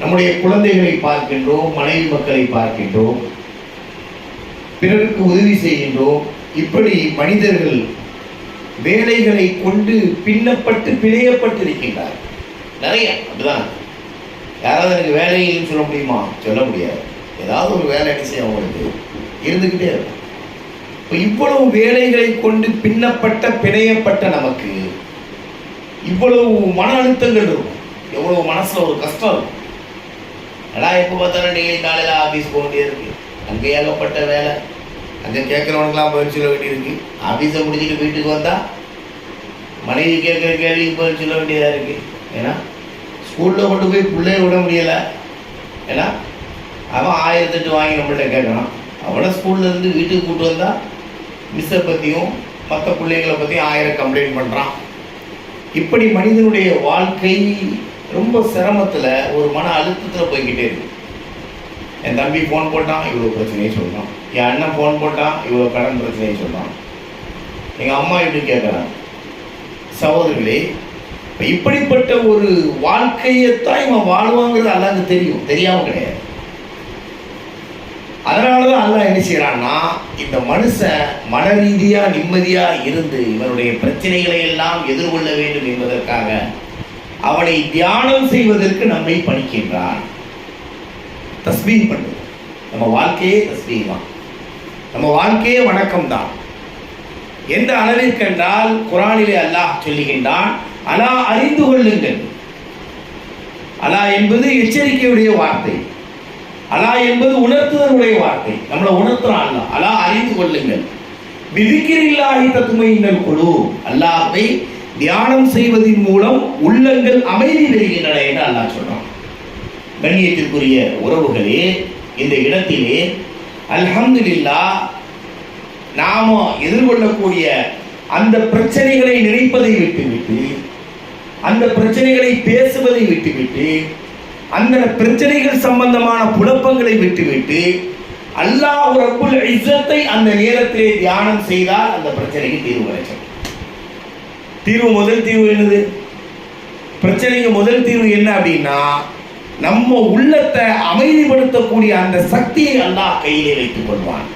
நம்முடைய குழந்தைகளை பார்க்கின்றோம் மனைவி மக்களை பார்க்கின்றோம் பிறருக்கு உதவி செய்கின்றோம். இப்படி மனிதர்கள் வேலைகளை கொண்டு பின்னப்பட்டு பிணையப்பட்டு இருக்கின்றார் நிறைய அப்படிதான். யாராவது எனக்கு வேலை இல்லைன்னு சொல்ல முடியுமா? சொல்ல முடியாது. ஏதாவது ஒரு வேலை செய்ய அவங்களுக்கு? இருந்துக்கிட்டே இருக்கும். இப்போ இவ்வளவு வேலைகளை கொண்டு பின்னப்பட்ட பிணையப்பட்ட நமக்கு இவ்வளவு மன அழுத்தங்கள் இருக்கும். எவ்வளவு மனசில் ஒரு கஷ்டம் இருக்கும். அடா எப்போ பார்த்தாலும் டெய்லி காலையில் ஆஃபீஸ் போக வேண்டியது இருக்கு அங்கே ஏகப்பட்ட வேலை அங்கே கேட்குறவனுக்கெல்லாம் பதில் சொல்ல வேண்டியிருக்கு ஆஃபீஸை முடிச்சுட்டு வீட்டுக்கு வந்தால் மனைவி கேட்குற கேள்விக்கு பதில் சொல்ல வேண்டியதாக இருக்கு ஏன்னா ஸ்கூலில் கொண்டு போய் பிள்ளைய விட முடியலை ஏன்னா அவன் ஆயிரத்தெட்டு வாங்கி நம்மள்ட்ட கேட்கணும் அவனை ஸ்கூல்ல இருந்து வீட்டுக்கு கூட்டு வந்தால் மிஸ்ஸை பற்றியும் மற்ற பிள்ளைங்களை பற்றியும் ஆயிரம் கம்ப்ளைண்ட் பண்ணுறான் இப்படி மனிதனுடைய வாழ்க்கை ரொம்ப சிரமத்தில் ஒரு மன அழுத்தத்தில் போய்கிட்டே இருக்கு. என் தம்பி ஃபோன் போட்டான் இவ்வளோ பிரச்சனையை சொல்கிறான் என் அண்ணன் ஃபோன் போட்டான் இவ்வளோ கடன் பிரச்சனையை சொல்கிறான் எங்கள் அம்மா இப்படி கேட்குறாங்க சகோதரிகளே இப்போ இப்படிப்பட்ட ஒரு வாழ்க்கையைத்தான் இவன் வாழ்வாங்கிறது அல்லாங்க தெரியும். தெரியாமல் கிடையாது. அதனாலதான் அல்லாஹ் என்ன செய்கிறான்னா இந்த மனுஷன் மன ரீதியாக நிம்மதியாக இருந்து இவனுடைய பிரச்சனைகளை எல்லாம் எதிர்கொள்ள வேண்டும் என்பதற்காக அவனை தியானம் செய்வதற்கு நம்மை பணிக்கின்றான் தஸ்பீஹ் பண்ணுது நம்ம வாழ்க்கையே தஸ்பீஹ் தான் நம்ம வாழ்க்கையே வணக்கம் தான் எந்த அளவிற்கு என்றால் குரானிலே அல்லாஹ் சொல்லுகின்றான் அலா அறிந்து கொள்ளுங்கள். அலா என்பது எச்சரிக்கையுடைய வார்த்தை. அலா என்பது உணர்த்துதலுடைய வார்த்தை. நம்மளை உணர்த்துறான் அல்லாஹ். அலா அறிந்து கொள்ளுங்கள். விதிக்கிறில்லாஹி தத்துமையினர் குழு அல்லாஹை தியானம் செய்வதன் மூலம் உள்ளங்கள் அமைதி பெறுகின்றன என்று அல்லாஹ் சொல்றான். கண்ணியத்திற்குரிய உறவுகளே இந்த இடத்திலே அல்ஹம்துலில்லாஹ் நாம எதிர்கொள்ளக்கூடிய அந்த பிரச்சனைகளை நினைப்பதை விட்டுவிட்டு அந்த பிரச்சனைகளை பேசுவதை விட்டுவிட்டு அந்த பிரச்சனைகள் சம்பந்தமான குழப்பங்களை விட்டுவிட்டு அல்லாஹ் ரப்புல் இஸ்ஸத்தை அந்த நேரத்திலே தியானம் செய்தால் அந்த பிரச்சனைக்கு தீர்வு கிடைக்கும். தீர்வு முதல் தீர்வு என்னது? பிரச்சனைக்கு முதல் தீர்வு என்ன அப்படின்னா நம்ம உள்ளத்தை அமைதிப்படுத்தக்கூடிய அந்த சக்தியை அல்லாஹ் கையிலே வைத்துக் கொள்வான்.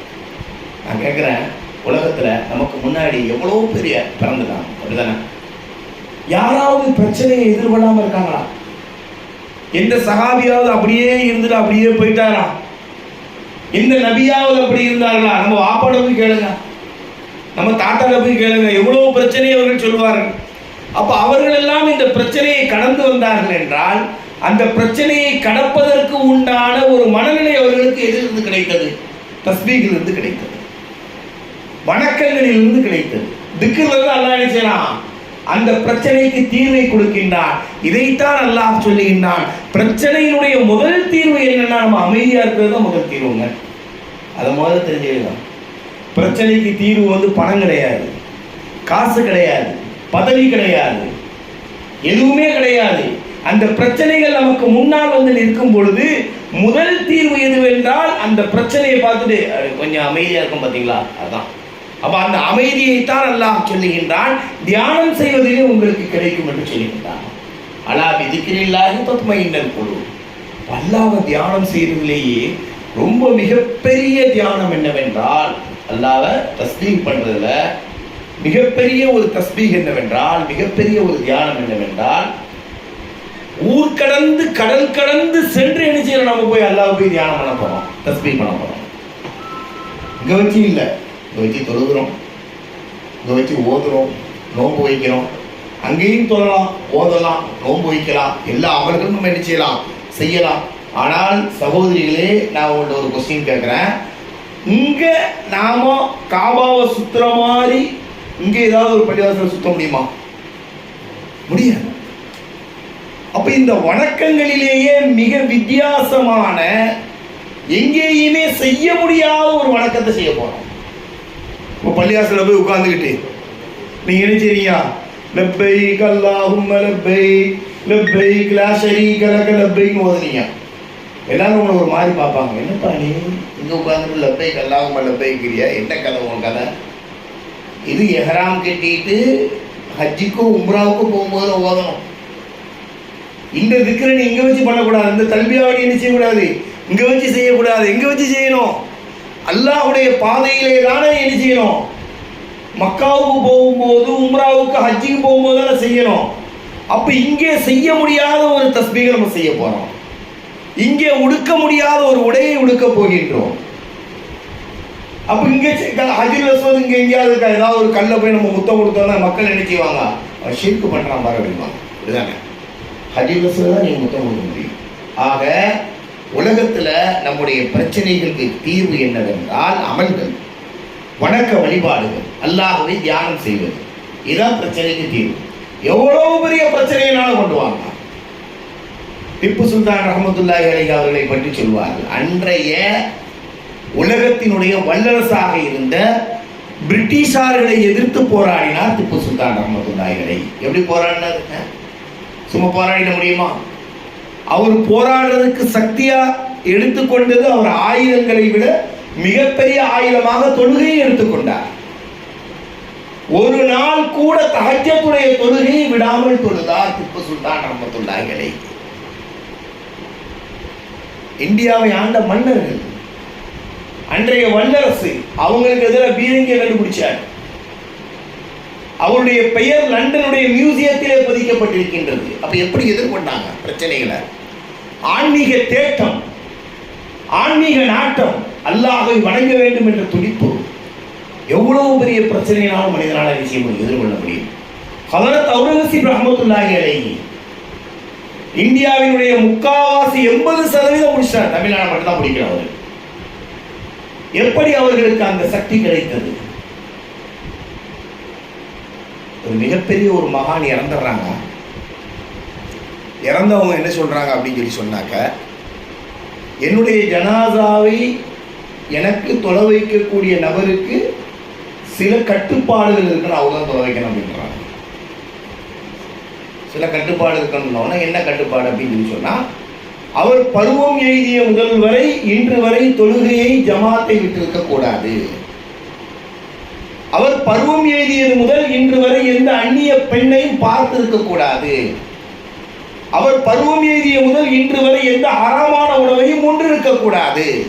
நான் கேட்குறேன் உலகத்தில் நமக்கு முன்னாடி எவ்வளோ பெரிய பிறந்துட்டாங்க அப்படிதானே? யாராவது பிரச்சனையை எதிர்கொள்ளாமல் இருக்காங்களா? எந்த சகாபியாவது அப்படியே இருந்துட்டு அப்படியே போயிட்டாரா? எந்த நபியாவது அப்படி இருந்தார்களா? நம்ம வாப்பாடவும் கேளுங்க. நம்ம தாத்தா போய் கேளுங்க எவ்வளவு பிரச்சனையை அவர்கள் சொல்வார்கள். அப்ப அவர்கள் எல்லாம் இந்த பிரச்சனையை கடந்து வந்தார்கள் என்றால் அந்த பிரச்சனையை கடப்பதற்கு உண்டான ஒரு மனநிலை அவர்களுக்கு எதிலிருந்து கிடைத்தது? தஸ்பீகில் இருந்து கிடைத்தது. வணக்கங்களில் இருந்து கிடைத்தது. திக்கிலிருந்து அல்லா அல்லாஹ் என்ன செய்யலாம்? அந்த பிரச்சனைக்கு தீர்வை கொடுக்கின்றான். இதைத்தான் அல்லாஹ் சொல்லுகின்றான். பிரச்சனையினுடைய முதல் தீர்வு என்னன்னா நம்ம அமைதியா இருக்கிறது தான் முதல் தீர்வுங்க. அதை முதல்ல தெரிஞ்சுக்கலாம் பிரச்சனைக்கு தீர்வு வந்து பணம் கிடையாது. காசு கிடையாது. பதவி கிடையாது. எதுவுமே கிடையாது. அந்த பிரச்சனைகள் நமக்கு முன்னால் வந்து நிற்கும் பொழுது முதல் தீர்வு எதுவென்றால் அந்த பிரச்சனையை பார்த்துட்டு கொஞ்சம் அமைதியாக இருக்கும் பார்த்தீங்களா அதுதான் அப்போ அந்த அமைதியைத்தான் அல்லாஹ் சொல்லுகின்றான். தியானம் செய்வதிலே உங்களுக்கு கிடைக்கும் என்று சொல்லுகின்றான். அலா விதிக்கிறில்லாஹி தத்மையினர் குழு அல்லாஹ்வை தியானம் செய்வதிலேயே ரொம்ப மிகப்பெரிய தியானம் என்னவென்றால் அல்லாவை தஸ்பீக் பண்றதுல மிகப்பெரிய ஒரு தஸ்பீக் என்னவென்றால் மிகப்பெரிய ஒரு தியானம் என்னவென்றால் ஊர் கடந்து கடல் கடந்து சென்று என்ன செய்யணும்? நம்ம போய் அல்லாஹ் போய் தியானம் பண்ண போறோம் தஸ்பீக் பண்ண போறோம். இங்க வச்சு இல்லை. இங்க வச்சு தொழுகிறோம். இங்க வச்சு ஓதுறோம் நோன்பு வைக்கிறோம். அங்கேயும் தொழலாம் ஓதலாம் நோன்பு வைக்கலாம். எல்லா அமல்களும் நம்ம என்ன செய்யலாம்? செய்யலாம். ஆனால் சகோதரிகளே நான் உங்கள்கிட்ட ஒரு கொஸ்டின் கேட்குறேன். இங்க நாம காபாவை சுத்துற மாதிரி இங்க ஏதாவது ஒரு பள்ளிவாசல் சுத்த முடியுமா? முடியாது. அப்ப இந்த வணக்கங்களிலேயே மிக வித்தியாசமான எங்கேயுமே செய்ய முடியாத ஒரு வணக்கத்தை செய்ய போறோம். இப்போ பள்ளியாசல போய் உட்கார்ந்துக்கிட்டு நீங்க என்ன செய்றீங்க லெப்பை அல்லாஹும்ம லெப்பை லெப்பை கிளாஷரி கலக்க லெப்பைன்னு ஓதுனீங்க. எல்லாரும் உங்களை ஒரு மாதிரி பார்ப்பாங்க. என்னப்பா நீ? இங்க லப்பை லப்பைக் அல்லாஹும்ம லப்பைக்கிறியா என்ன கதை உன் கதை? இது எஹராம் கட்டிட்டு ஹஜ்ஜிக்கும் உம்ராவுக்கும் போகும்போது ஓதணும். இந்த திக்கரை நீ இங்கே வச்சு பண்ணக்கூடாது. இந்த தல்பியாவை நீ என்ன செய்யக்கூடாது. இங்கே வச்சு செய்யக்கூடாது. எங்கே வச்சு செய்யணும். அல்லாஹுடைய பாதையிலே தானே என்ன செய்யணும்? மக்காவுக்கு போகும்போது உம்ராவுக்கு ஹஜ்ஜிக்கு போகும்போது தானே செய்யணும். அப்போ இங்கே செய்ய முடியாத ஒரு தஸ்பீகை நம்ம செய்ய போகிறோம் இங்கே உடுக்க முடியாத ஒரு உடையை உடுக்க போகின்றோம். அப்ப இங்க ஹஜில் அஸ்வத் இங்க எங்கேயாவது இருக்கா? ஏதாவது ஒரு கல்ல போய் நம்ம முத்தம் கொடுத்தோம்னா மக்கள் என்ன செய்வாங்க? அவன் பண்றான் பாரு அப்படிம்பாங்க. இதுதானே ஹஜில் அஸ்வத் தான் நீங்க முத்தம் கொடுக்க முடியும். ஆக உலகத்துல நம்முடைய பிரச்சனைகளுக்கு தீர்வு என்னவென்றால் அமல்கள் வணக்க வழிபாடுகள் அல்லாஹ்வை தியானம் செய்வது. இதுதான் பிரச்சனைக்கு தீர்வு. எவ்வளவு பெரிய பிரச்சனையினாலும் கொண்டு வாங்க திப்பு சுல்தான் ரஹமத்துல்லாஹி அலி அவர்களை பற்றி சொல்வார்கள். அன்றைய உலகத்தினுடைய வல்லரசாக இருந்த பிரிட்டிஷார்களை எதிர்த்து போராடினார் திப்பு சுல்தான் ரஹமத்துல்லாஹி அலி எப்படி போராடினார் சும்மா போராடிட முடியுமா? அவர் போராடுறதுக்கு சக்தியா எடுத்துக்கொண்டது அவர் ஆயுதங்களை விட மிகப்பெரிய ஆயுதமாக தொழுகையை எடுத்துக்கொண்டார் ஒரு நாள் கூட தஹஜ்ஜத்துடைய தொழுகையை விடாமல் தொழுதார் திப்பு சுல்தான் ரஹமத்துல்லாஹி அலி இந்தியாவை ஆண்ட மன்னர்கள் அன்றைய வல்லரசு அவங்களுக்கு எதிராக பீரங்கியை கண்டுபிடிச்சார். அவருடைய பெயர் லண்டனுடைய மியூசியத்திலே பதிக்கப்பட்டிருக்கின்றது. அப்ப எப்படி எதிர்கொண்டாங்க பிரச்சனைகளை? ஆன்மீக தேட்டம் ஆன்மீக நாட்டம் அல்லாஹை வணங்க வேண்டும் என்ற துடிப்பு. எவ்வளவு பெரிய பிரச்சனையினாலும் மனிதனால விஷயம் எதிர்கொள்ள முடியும். ஹதரத் அவுரகசி ரஹமத்துல்லாஹி அழகி இந்தியாவினுடைய முக்காவாசி எண்பது சதவீதம் முடிச்சார் தமிழ்நாடு மட்டும் தான் முடிக்கிறார் அவர் எப்படி அவர்களுக்கு அந்த சக்தி கிடைத்தது? ஒரு மிகப்பெரிய ஒரு மகான் இறந்துடுறாங்க. இறந்தவங்க என்ன சொல்றாங்க அப்படின்னு சொல்லி சொன்னாக்க என்னுடைய ஜனாதாவை எனக்கு தொலை வைக்கக்கூடிய நபருக்கு சில கட்டுப்பாடுகள் இருக்குன்னு அவங்க தான் தொலை வைக்கணும் அப்படின்றாங்க. சில கட்டுப்பாடு இருக்கணும்னா என்ன கட்டுப்பாடு அப்படின்னு சொல்லி சொன்னா அவர் பருவம் எழுதிய முதல் வரை இன்று வரை தொழுகையை ஜமாத்தை விட்டிருக்க கூடாது. அவர் பருவம் எழுதியது முதல் இன்று வரை எந்த அந்நிய பெண்ணையும் பார்த்திருக்க கூடாது. அவர் பருவம் எழுதிய முதல் இன்று வரை எந்த அறமான உணவையும் ஒன்று இருக்கக்கூடாது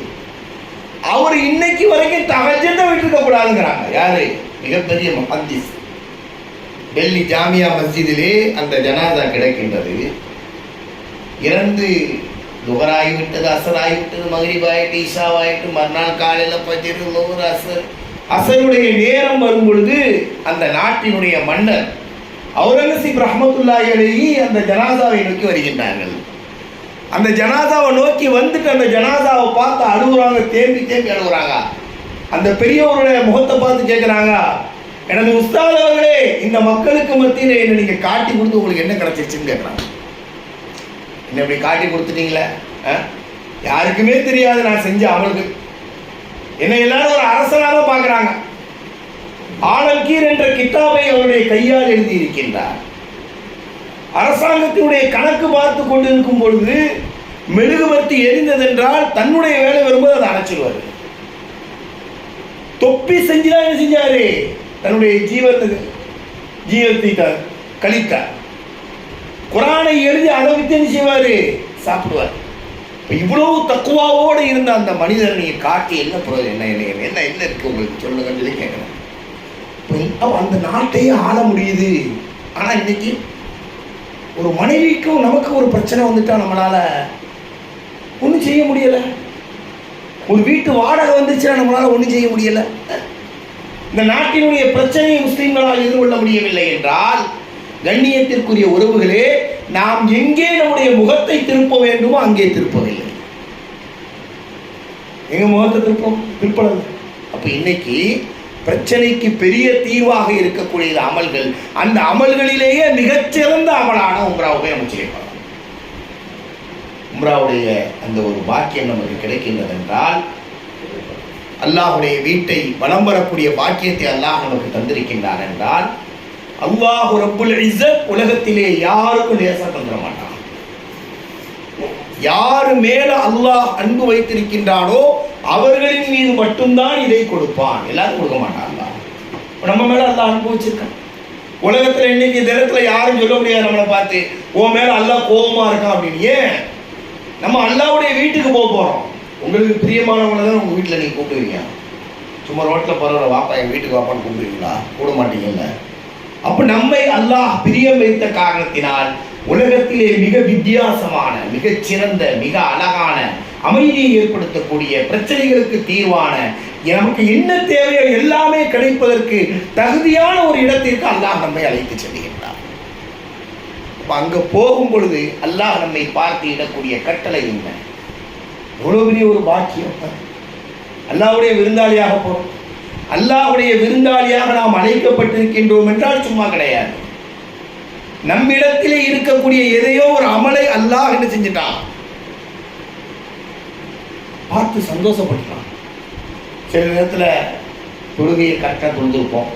அவர் இன்னைக்கு வரைக்கும் தகஜத்தை விட்டுருக்க கூடாதுங்கிறாங்க. யாரு? மிகப்பெரிய மஹந்திஸ் டெல்லி ஜாமியா மஸ்ஜிதிலே அந்த ஜனாதா கிடைக்கின்றது. இறந்து லுகராகிவிட்டது அசராகிவிட்டது மகிரிபாயிட்டு ஈஷாவாயிட்டு மறுநாள் காலையில் பஜிரு லோர் அசர் அசருடைய நேரம் வரும் பொழுது அந்த நாட்டினுடைய மன்னர் அவுரங்கசீப் ரஹமத்துல்லாஹி அந்த ஜனாதாவை நோக்கி வருகின்றார்கள். அந்த ஜனாதாவை நோக்கி வந்துட்டு அந்த ஜனாதாவை பார்த்து அழுகுறாங்க தேம்பி தேம்பி அழுகுறாங்க. அந்த பெரியவருடைய முகத்தை பார்த்து கேட்குறாங்க எனது உஸ்தாத் அவர்களே இந்த மக்களுக்கு மத்தியில் என்ன நீங்க காட்டி கொடுத்து உங்களுக்கு என்ன கிடைச்சிருச்சுன்னு கேட்குறாங்க என்ன இப்படி காட்டி கொடுத்துட்டீங்களே? யாருக்குமே தெரியாது நான் செஞ்ச அவளுக்கு என்னை எல்லாரும் ஒரு அரசனாக பார்க்குறாங்க. ஆலங்கீர் என்ற கித்தாபை அவருடைய கையால் எழுதியிருக்கின்றார். அரசாங்கத்தினுடைய கணக்கு பார்த்து கொண்டிருக்கும் பொழுது மெழுகுபத்தி எரிந்ததென்றால் தன்னுடைய வேலை வரும்போது அதை அணைச்சிடுவார். தொப்பி செஞ்சுதான் என்ன செஞ்சாரு. தன்னுடைய ஜீவன் ஜீவத்தை க- கழித்தார். குரானை எழுதி அதை வித்து என்ன செய்வார்? சாப்பிடுவார். இப்போ இவ்வளவு தக்குவாவோடு இருந்த அந்த மனிதர் நீங்கள் காட்டி என்ன போகிறது என்ன என்ன என்ன என்ன இருக்கு உங்களுக்கு? சொல்லுங்கன்னு சொல்லி கேட்கணும் இப்போ அந்த நாட்டையே ஆள முடியுது. ஆனால் இன்னைக்கு ஒரு மனைவிக்கும் நமக்கு ஒரு பிரச்சனை வந்துட்டா நம்மளால ஒன்றும் செய்ய முடியலை. ஒரு வீட்டு வாடகை வந்துச்சுன்னா நம்மளால் ஒன்றும் செய்ய முடியலை. இந்த நாட்டினுடைய பிரச்சனையை முஸ்லிம்களால் எதிர்கொள்ள முடியவில்லை என்றால் கண்ணியத்திற்குரிய உறவுகளே நாம் எங்கே நம்முடைய முகத்தை திருப்ப வேண்டுமோ அங்கே திருப்பவில்லை. எங்க முகத்தை திருப்போம்? திருப்பலாம். அப்ப இன்னைக்கு பிரச்சனைக்கு பெரிய தீர்வாக இருக்கக்கூடிய அமல்கள். அந்த அமல்களிலேயே மிகச்சிறந்த அமலான உம்ராவை நம்ம செய்யலாம் உம்ராவுடைய அந்த ஒரு பாக்கியம் நமக்கு கிடைக்கின்றது என்றால் அல்லாஹுடைய வீட்டை வலம் வரக்கூடிய பாக்கியத்தை அல்லாஹ் நமக்கு தந்திருக்கின்றார் என்றால் அல்லாஹ் ரப்புல் இஸ்ஸத் உலகத்திலே யாருக்கும் லேசாக தந்துட மாட்டான். யாரு மேல அல்லாஹ் அன்பு வைத்திருக்கின்றானோ அவர்களின் மீது மட்டும்தான் இதை கொடுப்பான். எல்லாரும் கொடுக்க மாட்டான் நம்ம மேல அல்லாஹ் அன்பு வச்சிருக்கான் உலகத்துல இன்னைக்கு தினத்துல யாரும் சொல்ல முடியாது நம்மளை பார்த்து உன் மேல அல்லாஹ் கோபமா இருக்கான் அப்படின்னு. ஏன்? நம்ம அல்லாவுடைய வீட்டுக்கு போக போறோம். உங்களுக்கு பிரியமானவங்களை தான் உங்கள் வீட்டில் நீங்கள் கூப்பிடுவீங்க. சும்மா ரோட்டில் போகிற வாப்பா என் வீட்டுக்கு வாப்பான்னு கூப்பிடுவீங்களா? கூட மாட்டீங்கல்ல. அப்போ நம்மை அல்லாஹ் பிரியம் வைத்த காரணத்தினால் உலகத்திலே மிக வித்தியாசமான மிகச் சிறந்த மிக அழகான அமைதியை ஏற்படுத்தக்கூடிய பிரச்சனைகளுக்கு தீர்வான நமக்கு என்ன தேவையோ எல்லாமே கிடைப்பதற்கு தகுதியான ஒரு இடத்திற்கு அல்லாஹ் நம்மை அழைத்து செல்கின்றார் அப்ப அங்க போகும் பொழுது அல்லாஹ் நம்மை பார்த்து இடக்கூடிய கட்டளை என்ன? எவ்வளோ பெரிய ஒரு பாக்கியம். அல்லாவுடைய விருந்தாளியாக போகிறோம் அல்லாவுடைய விருந்தாளியாக நாம் அழைக்கப்பட்டிருக்கின்றோம் என்றால் சும்மா கிடையாது. நம்மிடத்திலே இருக்கக்கூடிய எதையோ ஒரு அமலை அல்லாஹ் என்ன செஞ்சிட்டான்? பார்த்து சந்தோஷப்பட்டுறான் சில நேரத்தில் தொழுகையை கரெக்டாக தொழுந்திருப்போம்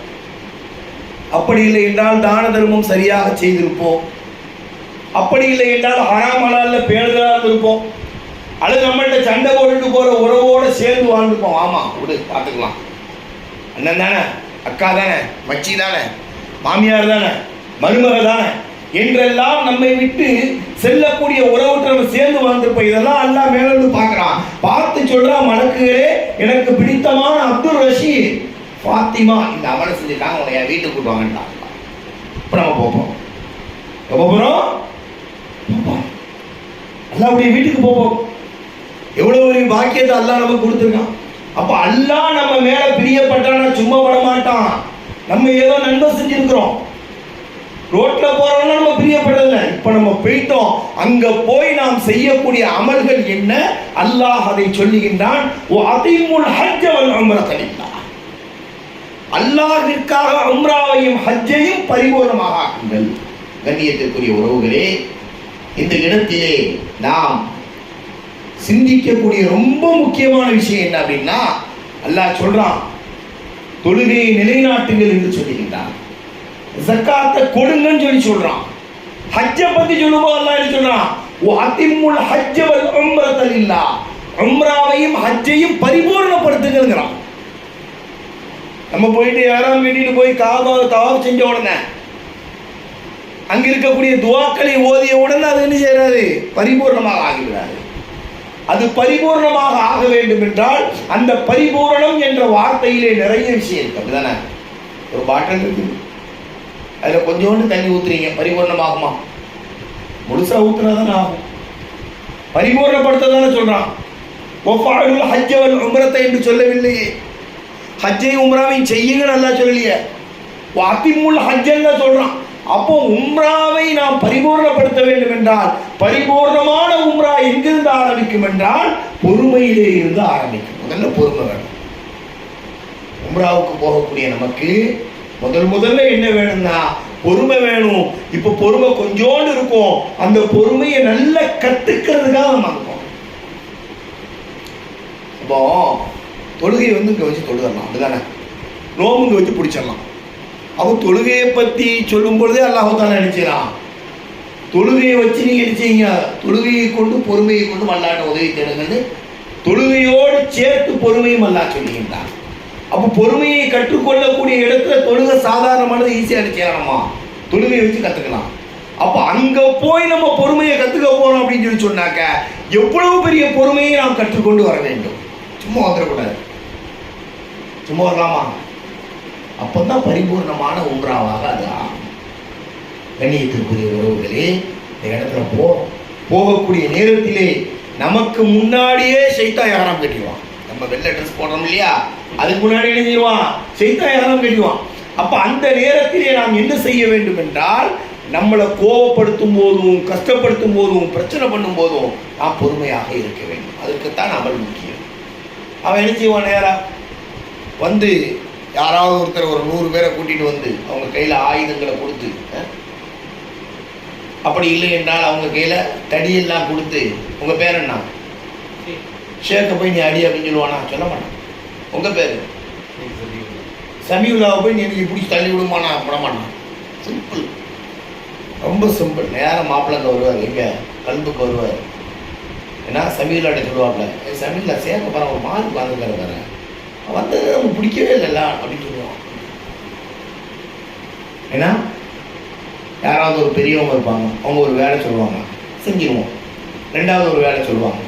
அப்படி இல்லை என்றால் தான தர்மம் சரியாக செய்திருப்போம். அப்படி இல்லை என்றால் ஹராமலால் பேணுதலாக இருந்திருப்போம் அல்லது நம்மள்ட்ட சண்டை போட்டுட்டு போற உறவோட சேர்ந்து வாழ்ந்துப்போம் ஆமா விடு பார்த்துக்கலாம். அண்ணன் தானே அக்கா தானே மச்சி தானே மாமியார் தானே மருமக தானே என்றெல்லாம் நம்மை விட்டு செல்லக்கூடிய உறவுட்டு நம்ம சேர்ந்து வாழ்ந்திருப்போம். இதெல்லாம் எல்லாம் மேலிருந்து பார்க்கறான். பார்த்து சொல்றான் மணக்குகளே எனக்கு பிடித்தமான அப்துல் ரஷீத். ஃபாத்திமா இந்த அவனை செஞ்சுட்டாங்க உன்னை என் வீட்டுக்கு கூட்டு வாங்கிட்டான் இப்போ நம்ம போப்போம். எப்போ போகிறோம் அல்லாவுடைய வீட்டுக்கு போவோம் எவ்வளோ பெரிய பாக்கியத்தை அல்லாஹ் நமக்கு கொடுத்துருக்கான். அப்போ அல்லாஹ் நம்ம மேலே பிரியப்பட்டானா சும்மா விட மாட்டான். நம்ம ஏதோ நன்மை செஞ்சிருக்கிறோம். ரோட்ல போறோம்னா நம்ம பிரியப்படல. இப்ப நம்ம போயிட்டோம். அங்க போய் நாம் செய்யக்கூடிய அமல்கள் என்ன? அல்லாஹ் அதை சொல்லுகின்றான். ஓ அதிமுல் ஹஜ்ஜ வல் உம்ரத லில்லாஹ் அல்லாஹிற்காக உம்ராவையும் ஹஜ்ஜையும் பரிபூர்ணமாக ஆக்குங்கள். கண்ணியத்திற்குரிய உறவுகளே இந்த இடத்திலே நாம் சிந்திக்கக்கூடிய ரொம்ப முக்கியமான விஷயம் என்ன அப்படின்னா அல்லாஹ் சொல்றான் தொழுகையை நிலைநாட்டுங்கள் என்று சொல்லுகின்றான். ஜக்காத்தை கொடுங்கன்னு சொல்லி சொல்றான். ஹஜ்ஜை பத்தி சொல்லும்போது அல்லாஹ் என்ன சொல்றான்? ஓ அதிமுல் ஹஜ்ஜ வல் இல்லா அம்ராவையும் உம்ராவையும் ஹஜ்ஜையும் பரிபூர்ணப்படுத்துங்கிறான் நம்ம போயிட்டு யாராவது வீட்டுக்கு போய் காபா தவாப் செஞ்ச உடனே அங்க இருக்கக்கூடிய துவாக்களை ஓதிய உடனே அது என்ன செய்யறாரு பரிபூர்ணமாக ஆகிவிடாது. அது பரிபூர்ணமாக ஆக வேண்டும் என்றால் அந்த பரிபூரணம் என்ற வார்த்தையிலே நிறைய விஷயம் இருக்கு. அப்படிதானே? ஒரு பாட்டில் இருக்குது. அதில் கொஞ்சோண்டு தண்ணி ஊற்றுறீங்க பரிபூர்ணமாகுமா? முழுசாக ஊற்றுனா தானே ஆகும். பரிபூர்ணப்படுத்த தானே சொல்கிறான் ஒஃபாடுல் ஹஜ்ஜவல் உமரத்தை என்று சொல்லவில்லையே. ஹஜ்ஜை உமராவையும் செய்யுங்க நல்லா சொல்லலையே. அத்திமுள்ள ஹஜ்ஜன்னு தான் சொல்கிறான் அப்போ உம்ராவை நாம் பரிபூர்ணப்படுத்த வேண்டும் என்றால் பரிபூர்ணமான உம்ரா எங்கிருந்து ஆரம்பிக்கும் என்றால் பொறுமையிலே இருந்து ஆரம்பிக்கும். முதல்ல பொறுமை வேணும். உம்ராவுக்கு போகக்கூடிய நமக்கு முதல் முதல்ல என்ன வேணும்னா பொறுமை வேணும். இப்ப பொறுமை கொஞ்சோண்டு இருக்கும். அந்த பொறுமையை நல்லா கத்துக்கிறதுக்காக நம்ம அங்க போறோம். இப்போ தொழுகை வந்து இங்க வச்சு தொழுதரலாம். அப்படிதானே? நோம்பு இங்க வச்சு பிடிச்சிடலாம் அப்போ தொழுகையை பற்றி சொல்லும் பொழுதே அல்லாஹால நினைச்சிடான் தொழுகையை வச்சு நீங்க நினைச்சீங்க தொழுகையை கொண்டு பொறுமையை கொண்டு மல்லாட்ட உதவி தேடுங்கன்னு தொழுகையோடு சேர்த்து பொறுமையும் அல்லா சொல்லுகின்றான். அப்போ பொறுமையை கற்றுக்கொள்ளக்கூடிய இடத்துல தொழுகை சாதாரணமானது ஈஸியாக நினைச்சாரமா தொழுகையை வச்சு கற்றுக்கலாம் அப்போ அங்கே போய் நம்ம பொறுமையை கற்றுக்க போகிறோம் அப்படின்னு சொல்லி சொன்னாக்க எவ்வளவு பெரிய பொறுமையை நாம் கற்றுக்கொண்டு வர வேண்டும்? சும்மா வந்துடக்கூடாது. சும்மா வரலாமா? அப்பதான் பரிபூர்ணமான உம்ராவாக அது ஆகும். கண்ணியத்திற்குரிய உறவுகளே இந்த இடத்துல போ போகக்கூடிய நேரத்திலே நமக்கு முன்னாடியே சைத்தா யாரம் கட்டிடுவான். நம்ம வெள்ளை ட்ரெஸ் போடுறோம் இல்லையா? அதுக்கு முன்னாடி என்ன செய்வான்? சைத்தா யாரம் கட்டிடுவான். அப்போ அந்த நேரத்திலே நாம் என்ன செய்ய வேண்டும் என்றால் நம்மளை கோபப்படுத்தும் போதும் கஷ்டப்படுத்தும் போதும் பிரச்சனை பண்ணும் போதும் நாம் பொறுமையாக இருக்க வேண்டும். அதுக்குத்தான் அமல் முக்கியம். அவன் என்ன செய்வான் நேராக வந்து யாராவது ஒருத்தர் ஒரு நூறு பேரை கூட்டிகிட்டு வந்து அவங்க கையில் ஆயுதங்களை கொடுத்து அப்படி இல்லை என்றால் அவங்க கையில் தடியெல்லாம் கொடுத்து உங்கள் பேர் என்ன? ஷேக்க போய் நீ அடி அப்படின்னு சொல்லுவானா? சொல்ல மாட்டான். உங்கள் பேர்? சமீவுலாவை போய் நீ நீ பிடிச்சி தள்ளி விடுமானா? விட மாட்டான். சிம்பிள் ரொம்ப சிம்பிள் நேரம் மாப்பிள்ளங்க வருவார். எங்கே? கல்புக்கு வருவார். ஏன்னா சமீலாட்ட சொல்லுவாப்ல. சமீலில் சேர்க்க போற ஒரு மாதிரி உட்காந்துக்கிற வேற வந்தது நமக்கு பிடிக்கவே இல்லைல்ல அப்படின்னு சொல்லுவோம் ஏன்னா யாராவது ஒரு பெரியவங்க இருப்பாங்க அவங்க ஒரு வேலை சொல்லுவாங்க செஞ்சிருவோம். ரெண்டாவது ஒரு வேலை சொல்லுவாங்க.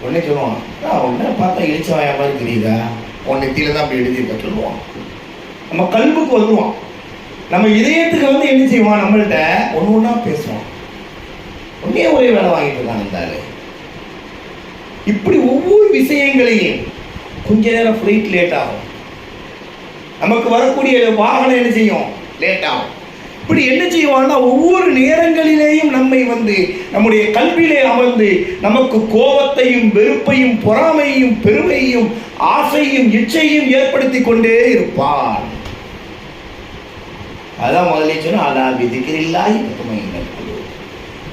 உடனே சொல்லுவான் "ஆ, உடனே பார்த்தா இழிச்ச வாயா மாதிரி தெரியுதா? உன் நெத்தியில தான் அப்படி எழுதியிருக்க சொல்லுவான் நம்ம கல்புக்கு வருவான் நம்ம இதயத்துக்கு வந்து என்ன செய்வான் நம்மள்கிட்ட ஒன்று ஒன்றா பேசுவான் ஒன்னே ஒரே வேலை வாங்கிட்டு இருக்காங்க இந்த இப்படி ஒவ்வொரு விஷயங்களையும் கொஞ்ச நேரம் ஃப்ளைட் லேட் ஆகும். நமக்கு வரக்கூடிய வாகனம் என்ன செய்யும்? லேட் ஆகும். இப்படி என்ன செய்வான்னா ஒவ்வொரு நேரங்களிலேயும் நம்மை வந்து நம்முடைய கல்வியிலே அமர்ந்து நமக்கு கோபத்தையும் வெறுப்பையும் பொறாமையும் பெருமையும் ஆசையும் இச்சையும் ஏற்படுத்தி கொண்டே இருப்பான் அதான் முதலே சொன்ன அல்லா விதிக்கிறில்லாய்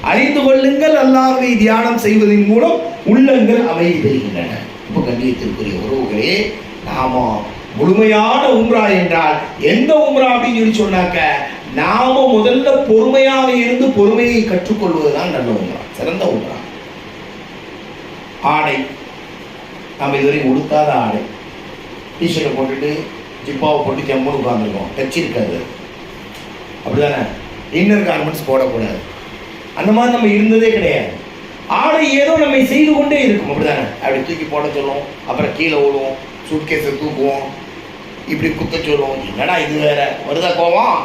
அறிந்து கொள்ளுங்கள் அல்லாஹ்வை தியானம் செய்வதன் மூலம் உள்ளங்கள் அமைதி பெறுகின்றன இப்போ கண்ணியத்திற்குரிய உறவுகளே நாம முழுமையான உம்ரா என்றால் எந்த உம்ரா அப்படின்னு சொல்லி சொன்னாக்க நாம முதல்ல பொறுமையாக இருந்து பொறுமையை கற்றுக்கொள்வதுதான் நல்ல உம்ரா சிறந்த உம்ரா. ஆடை நம்ம இதுவரை உடுத்தாத ஆடை. டிஷர்ட்டை போட்டுட்டு ஜிப்பாவை போட்டு ஜம்முன்னு உட்காந்துருக்கோம் டச் இருக்காது. அப்படிதானே? இன்னர் கார்மெண்ட்ஸ் போடக்கூடாது. அந்த மாதிரி நம்ம இருந்ததே கிடையாது. ஆடை ஏதோ நம்மை செய்து கொண்டே இருக்கும். அப்படிதானே? அப்படி தூக்கி போட சொல்லுவோம் அப்புறம் கீழே விழுவோம் சூட்கேஸை தூக்குவோம். இப்படி குத்த சொல்லுவோம் என்னடா இது வேற? வருதா கோவம்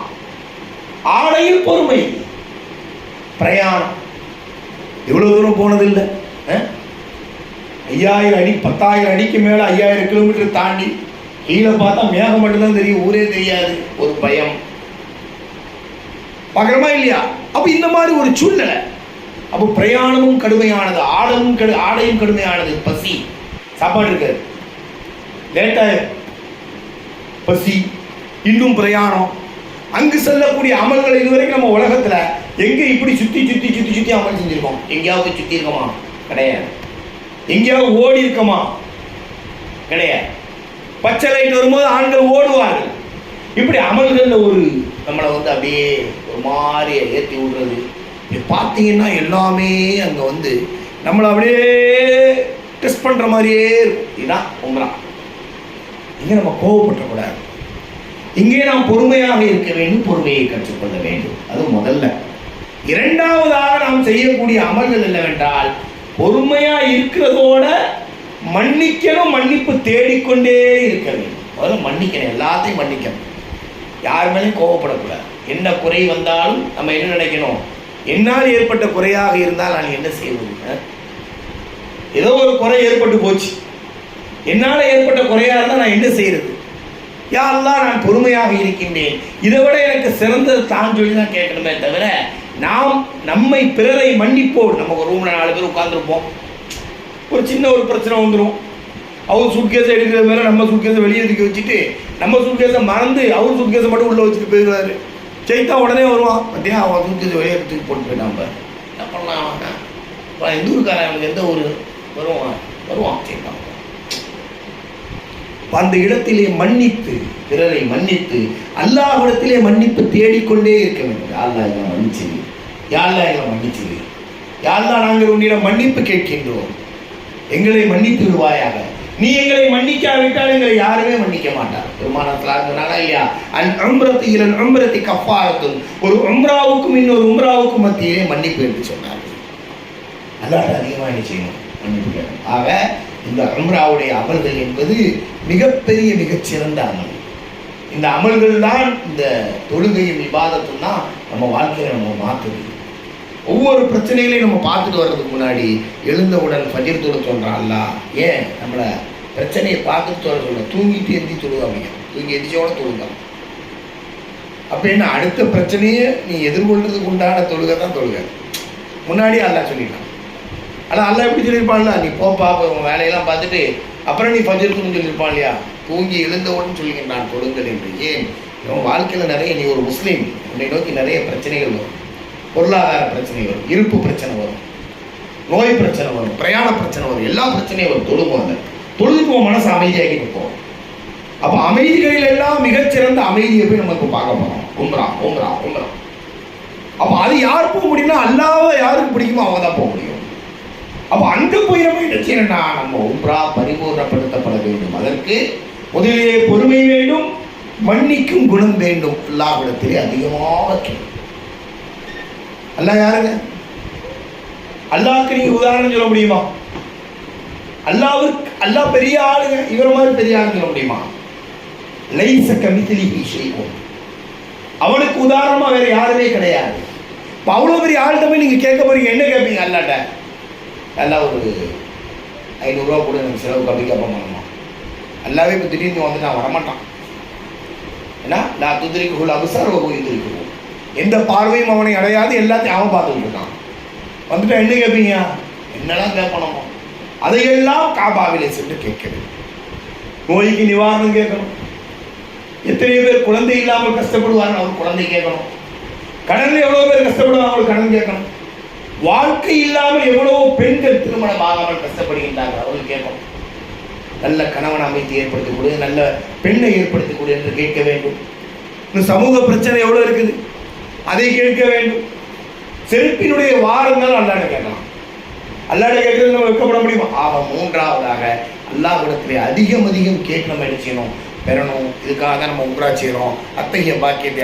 ஆடையில் பொறுமை. பிரயாணம். எவ்வளவு தூரம் போனதில்லை? ஐயாயிரம் அடி பத்தாயிரம் அடிக்கு மேலே ஐயாயிரம் கிலோமீட்டர் தாண்டி கீழே பார்த்தா மேகம் மட்டும்தான் தெரியும். ஊரே தெரியாது. ஒரு பயம். பார்க்குறோமா இல்லையா? அப்போ இந்த மாதிரி ஒரு சூழ்நிலை. அப்போ பிரயாணமும் கடுமையானது ஆடலும் கடு ஆடையும் கடுமையானது. பசி. சாப்பாடு இருக்காது லேட்டாக பசி. இன்னும் பிரயாணம். அங்கு செல்லக்கூடிய அமல்கள் இதுவரைக்கும் நம்ம உலகத்தில் எங்கே இப்படி சுற்றி சுற்றி சுற்றி சுற்றி அமல் செஞ்சிருக்கோம்? எங்கேயாவது சுற்றி இருக்கோமா? கிடையாது. எங்கேயாவது ஓடி இருக்கோமா? கிடையாது. பச்சை லைட் வரும்போது ஆண்கள் ஓடுவார்கள். இப்படி அமல்களில் ஒரு நம்மளை வந்து அப்படியே ஒரு மாதிரி ஏற்றி விடுறது. பார்த்தீங்கன்னா எல்லாமே அங்கே வந்து நம்மளை அப்படியே டெஸ்ட் பண்ணுற மாதிரியே இருக்கும். இதுதான் உங்களா இங்கே நம்ம கோவப்பட்டக்கூடாது இங்கே நாம் பொறுமையாக இருக்க வேண்டும் பொறுமையை கற்றுக்கொள்ள வேண்டும். அது முதல்ல. இரண்டாவதாக நாம் செய்யக்கூடிய அமல்கள் என்னவென்றால் பொறுமையாக இருக்கிறதோட மன்னிக்கணும் மன்னிப்பு தேடிக்கொண்டே இருக்க வேண்டும். முதல்ல மன்னிக்கணும் எல்லாத்தையும் மன்னிக்கணும். யார் மேலேயும் கோவப்படக்கூடாது. என்ன குறை வந்தாலும் நம்ம என்ன நினைக்கணும்? என்னால் ஏற்பட்ட குறையாக இருந்தால் நான் என்ன செய்வது ஏதோ ஒரு குறை ஏற்பட்டு போச்சு. என்னால் ஏற்பட்ட குறையாக இருந்தால் நான் என்ன செய்யறது யாரெல்லாம் நான் பொறுமையாக இருக்கின்றேன். இதை விட எனக்கு சிறந்தது தான் சொல்லி தான் கேட்கணுமே தவிர நாம் நம்மை பிறரை மன்னிப்போம் நம்ம ஒரு ரூமில் நாலு பேர் உட்காந்துருப்போம் ஒரு சின்ன ஒரு பிரச்சனை வந்துடும் அவர் சூட்கேஸை எடுக்கிற மேலே நம்ம சூட்கேஸை வெளியே தூக்கி வச்சுட்டு நம்ம சூட்கேஸை மறந்து அவர் சூட்கேஸை மட்டும் உள்ளே வச்சுட்டு போயிடுவார். ஜெயித்தா உடனே வருவான். அப்படியே அவன் சூட்கேஸை வெளியே தூக்கி போட்டு போயிட்டான் என்ன பண்ணலாம் அவன்? அவன் எந்த ஊருக்காரன் அவனுக்கு எந்த ஊர்? வருவான் வருவான் ஜெயித்தான் அந்த இடத்திலே மன்னித்து பிறரை மன்னித்து அல்லாஹிடத்திலே மன்னிப்பு தேடிக்கொண்டே இருக்க வேண்டும். யாழ்லா எங்களை மன்னிச்சு யாழ்லா எங்களை மன்னிச்சு யாழ்லா நாங்கள் உன்னிடம் மன்னிப்பு கேட்கின்றோம்? எங்களை மன்னித்து விடுவாயாக. நீ எங்களை மன்னிக்காவிட்டால் எங்களை யாருமே மன்னிக்க மாட்டார். பெருமானத்தில் சொன்னாங்க இல்லையா அன் அம்ரத்து இலன் அம்ரத்தி கஃபாரத்தும் ஒரு உம்ராவுக்கும் இன்னொரு உம்ராவுக்கும் மத்தியிலே மன்னிப்பு என்று சொன்னார். அல்லாட்ட அதிகமாக என்ன செய்யணும் மன்னிப்பு ஆக இந்த அம்ராவுடைய அமல்கள் என்பது மிகப்பெரிய மிகச்சிறந்த அமல். இந்த அமல்கள் தான் இந்த தொழுகையும் விவாதத்தும் தான் நம்ம வாழ்க்கையை நம்ம மாற்றுது ஒவ்வொரு பிரச்சனைகளையும் நம்ம பார்த்துட்டு வர்றதுக்கு முன்னாடி எழுந்தவுடன் பகிர்ந்து தொழ சொல்கிறான்ல ஏன் நம்மளை பிரச்சனையை பார்த்துட்டு தொழ சொல்ல தூங்கிட்டு எந்தி தொழுவாங்க. தூங்கி எந்திரிச்சோட தொழுங்க அப்படின்னா அடுத்த பிரச்சனையை நீ எதிர்கொள்றதுக்கு உண்டான தொழுகை தான் தொழுகை. முன்னாடி அல்லா சொல்லிட்டான். ஆனால் அல்லா எப்படி சொல்லியிருப்பான்ல? நீ போப்பா போய் உன் வேலையெல்லாம் பார்த்துட்டு அப்புறம் நீ ஃபஜர் சொல்லியிருப்பான் இல்லையா? தூங்கி எழுந்தவுடன் சொல்லுகின்றான் தொழுங்கள் என்று. ஏன்? உன் வாழ்க்கையில் நிறைய நீ ஒரு முஸ்லீம் உன்னை நோக்கி நிறைய பிரச்சனைகள் வரும். பொருளாதார பிரச்சனை வரும் இருப்பு பிரச்சனை வரும். நோய் பிரச்சனை வரும் பிரயாண பிரச்சனை வரும் எல்லா பிரச்சனையும் வரும். தொழுகும் அந்த பொழுதுக்கு உன் மனசு அமைதியாகி இருக்கும் அப்போ அமைதிகளில் எல்லாம் மிகச்சிறந்த அமைதியை போய் நம்ம இப்போ பார்க்க போகிறோம் உம்ரா உம்ரா உம்ரா. அப்போ அது யார் போக முடியும்னா அல்லாத யாருக்கு பிடிக்குமோ அவங்க தான் போக முடியும். அப்போ அங்கே போய் நம்ம என்ன நம்ம உம்ரா பரிபூர்ணப்படுத்தப்பட வேண்டும். அதற்கு முதலிலே பொறுமை வேண்டும் மன்னிக்கும் குணம் வேண்டும். அல்லாஹ்விடத்திலே அதிகமாக கேட்கும் அல்லாஹ் யாருங்க? அல்லாவுக்கு நீங்க உதாரணம் சொல்ல முடியுமா? அல்லாவுக்கு அல்லா பெரிய ஆளுங்க இவர மாதிரி பெரிய ஆளுங்க சொல்ல முடியுமா? லைச கமித்திலி செய்வோம் அவனுக்கு உதாரணமா வேற யாருமே கிடையாது. இப்போ அவ்வளோ பெரிய ஆள்கிட்ட போய் நீங்கள் கேட்க போறீங்க என்ன கேட்பீங்க அல்லாட்ட? எல்லாம் ஒரு ஐநூறுரூவா கூட எனக்கு செலவுக்கு கம்மி கேட்ப மாட்டோமா அல்லாவே இப்போ திடீர்னு வந்து நான் வரமாட்டான். ஏன்னா நான் துதிரிக்குள் அபசார போய் எந்த பார்வையும் அவனை அடையாது எல்லாத்தையும் அவன் பார்த்துக்கிட்டு இருக்கான். வந்துட்டா என்ன கேட்பீங்க? என்னெல்லாம் கேட்பணுமோ அதையெல்லாம் காபாவிலே சென்று கேட்கணும் நோய்க்கு நிவாரணம் கேட்கணும். எத்தனையோ பேர் குழந்தை இல்லாமல் கஷ்டப்படுவார்கள் அவர் குழந்தை கேட்கணும். கடன் எவ்வளோ பேர் கஷ்டப்படுவாங்க அவர் கடன் கேட்கணும். வாழ்க்கை இல்லாமல் எவ்வளவோ பெண்கள் திருமணம் ஆகாமல் கஷ்டப்படுகின்றார்கள் அவர்கள் கேட்கணும். நல்ல கணவன் அமைத்து ஏற்படுத்தக்கூடிய நல்ல பெண்ணை ஏற்படுத்தக்கூடிய என்று கேட்க வேண்டும். இந்த சமூக பிரச்சனை எவ்வளோ இருக்குது அதை கேட்க வேண்டும். செருப்பினுடைய வாரங்கள் அல்லாட கேட்கலாம். அல்லாட கேட்கறது நம்ம வைக்கப்பட முடியுமா? ஆக மூன்றாவதாக அல்லாஹ்விடத்திலே அதிகம் அதிகம் கேட்க நம்ம என்ன செய்யணும்? பெறணும். இதுக்காக தான் நம்ம உம்ரா செய்கிறோம் அத்தகைய பாக்கியத்தை